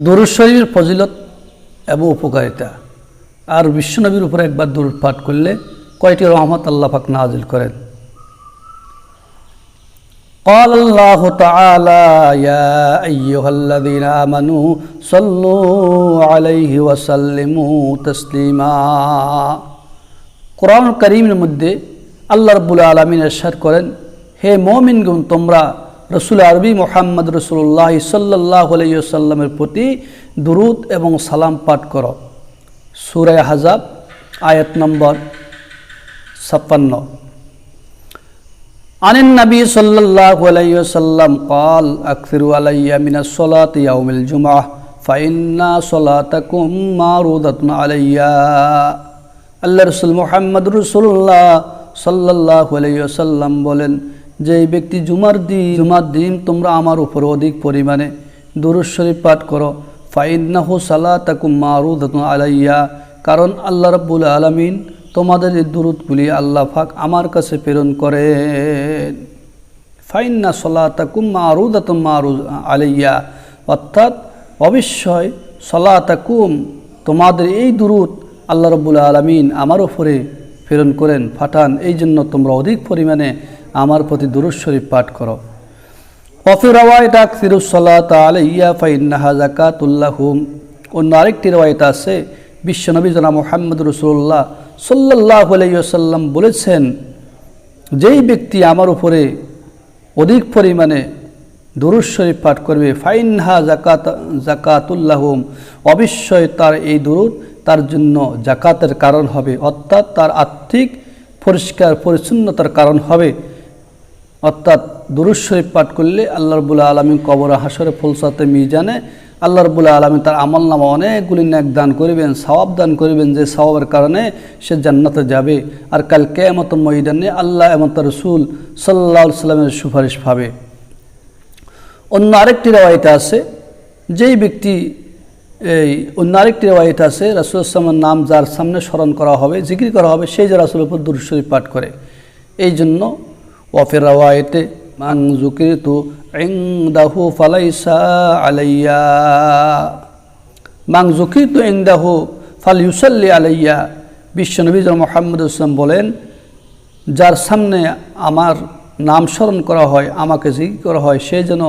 দরুদ শরীফের ফজিলত এবং উপকারিতা আর বিশ্বনবীর উপরে একবার দরুদ পাঠ করলে কয়টি রহমত আল্লাহ পাক নাজিল করেন قال الله تعالى يا أيها الذين آمنوا صلوا عليه وسلموا تسليما কোরআন করিমের মধ্যে আল্লাহ রব্বুল আলমিন এরশাদ করেন হে মমিনগুন তোমরা রসুল আরবি মোহাম্মদ রসুল্লাহ সাল্লাহ আলাইসাল্লামের প্রতি দুরুদ এবং সালাম পাঠ কর। সুরায় হাজাব, আয়াত নম্বর ছাপ্পান্ন। আনিন নবী সাল্লাহ আলাইসাল্লাম কাল আকসির আলাইয়া মিনা সলাত ইয়াউমিল জুমাহ ফাইন্না সলাতাকুম মারুদাতন আলাইয়া। আল্লাহ রসুল মোহাম্মদ রসুল্লাহ সাল্লাহ আলাইসাল্লাম বলেন যে এই ব্যক্তি জুমার দিন জুমার দিন তোমরা আমার উপর অধিক পরিমাণে দুরুদ শরীফ পাঠ করো। ফাইন্নাহু সালাহ তাকুম মারুদ আলাইয়া কারণ আল্লাহ রব্বুল আলমিন তোমাদের এই দুরুদগুলি আল্লাহ ফাক আমার কাছে প্রেরণ করেন। ফাইন্না সলাতাকুম মারুদাতুম মারু আলাইয়া অর্থাৎ অবশ্যই সলা তাকুম তোমাদের এই দুরুদ আল্লাহ রব্বুল আলমিন আমার ওপরে প্রেরণ করেন, ফাটান। এই জন্য তোমরা অধিক পরিমাণে আমার প্রতি দুরুদ শরীফ পাঠ করো। ওফি রওয়ায়ত আকসিরুসলাত আলাইয়া ফাইন্নাহা জাকাতুল্লাহুম অন্য আরেকটি রওয়ায়ত আছে, বিশ্বনবী জনা মোহাম্মদ রসুল্লাহ সাল্লাহ আলাইসাল্লাম বলেছেন, যেই ব্যক্তি আমার উপরে অধিক পরিমাণে দুরুদ শরীফ পাঠ করবে ফাইনহা জাকাত জাকাতুল্লাহম অবশ্যই তার এই দুরুদ তার জন্য জাকাতের কারণ হবে, অর্থাৎ তার আর্থিক পরিষ্কার পরিচ্ছন্নতার কারণ হবে। অর্থাৎ দুরুদ শরীফ পাঠ করলে আল্লাহ রবুল্লা আলমী কবর হাসরে ফুলসাতে, মিজানে আল্লাহ রবুল্লা আলমী তার আমল নামা অনেকগুলি ন্যাক দান করিবেন, সওয়াব দান করিবেন যে সওয়াবের কারণে সে জান্নাতে যাবে। আর কাল কেমত ময়দানে আল্লাহ এবং তার রসুল সাল্লাহ সাল্লামের সুপারিশ পাবে। অন্য আরেকটি রেওয়ায়তে আছে, যেই ব্যক্তি এই অন্য আরেকটি রেওয়ায়ত আছে, রাসুল ইসলামের নাম যার সামনে স্মরণ করা হবে, জিকির করা হবে, সেই যে রাসুলের উপর দুরুদ শরীফ পাঠ করে। এই জন্য ওয়াফের রাওয়ায়তে মাং জুকির তু ইংদাহু ফালাইসা আলাইয়া মাং জুকির তু ইংদাহু ফাল ইউসাল্লি আলাইয়া বিশ্বনবী মোহাম্মদ ইসলাম বলেন, যার সামনে আমার নাম স্মরণ করা হয়, আমাকে জিকির করা হয়, সে যেন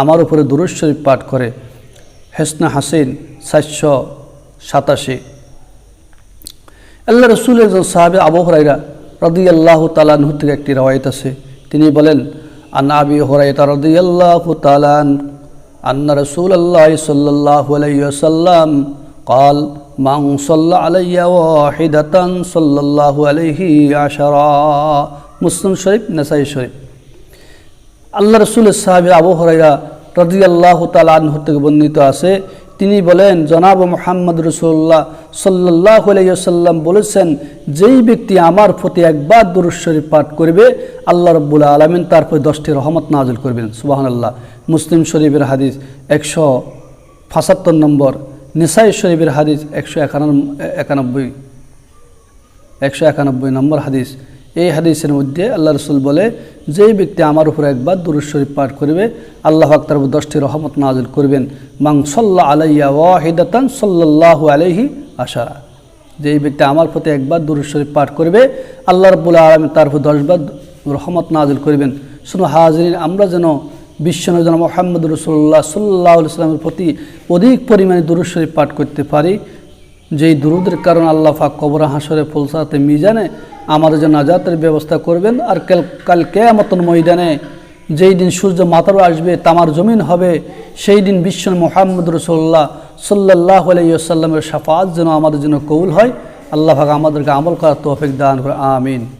আমার উপরে দুরুদ শরীফ পাঠ করে। হেসনা হাসিন সাতশো সাতাশি। আল্লাহ রসুল একজন সাহাবে আবু হরাইরা রদি আল্লাহ তালানহু থেকে একটি রওয়ায়ত আছে তিনি বলেন আন আবি হরাইতা রদি আল্লাহ তালান আন্না রসুল আল্লাহ সাল্লাহ আলাইসাল্লাম قال من صلى علي واحدة صلى الله عليه عشرا মুসলিম শরীফ নেসাই শরীফ আল্লাহ রসুলের সাহাবি আবু হরাইরা রদি আল্লাহ তালাহ থেকে বর্ণিত আছে তিনি বলেন, জনাব মোহাম্মদ রসুল্লাহ সাল্লাহ আলাইসাল্লাম বলেছেন, যেই ব্যক্তি আমার প্রতি একবার দুরুদ শরীফ পাঠ করবে, আল্লাহ রব্বুল্লা আলমিন তার প্রতি দশটি রহমত নাজুল করবেন। সুবাহান আল্লাহ মুসলিম শরীফের হাদিস একশো পঁচাত্তর নম্বর, নিসাই শরীফের হাদিস একশো একানব্বই একশো একানব্বই নম্বর হাদিস। এই হাদিসের মধ্যে আল্লাহ রসুল বলে, যেই ব্যক্তি আমার উপরে একবার দুরুদ শরীফ পাঠ করবে, আল্লাহ আক্তার দশটি রহমত নাজিল করবেন। মাং সল্লা আলাইয়া ওয়াহিদাতান সাল্লাহ আলাইহি আশারা। যেই ব্যক্তি আমার প্রতি একবার দুরুদ শরীফ পাঠ করবে, আল্লাহ রব্বুল আলম তার উপর দশবার রহমত নাজিল করবেন। শুনো হাজরিন, আমরা যেন বিশ্বনজন মোহাম্মদ রসুল্লাহ সাল্লাহ সাল্লামের প্রতি অধিক পরিমাণে দুরুদ শরীফ পাঠ করতে পারি যেই দুরুদের কারণ আল্লাহ ফাক কবর হাসরে ফুলসাতে মিজানে আমাদের জন্য নাজাতের ব্যবস্থা করবেন। আর কাল কাল কেয়ামতন ময়দানে যেই দিন সূর্য মাতারও আসবে, তামার জমিন হবে, সেই দিন বিশ্ব মোহাম্মদ রসোল্লাহ সাল্লাহ আলাইসাল্লামের সাফাত যেন আমাদের জন্য কৌল হয়। আল্লাহ আমাদেরকে আমল করার তোফিক দান করে আমিন।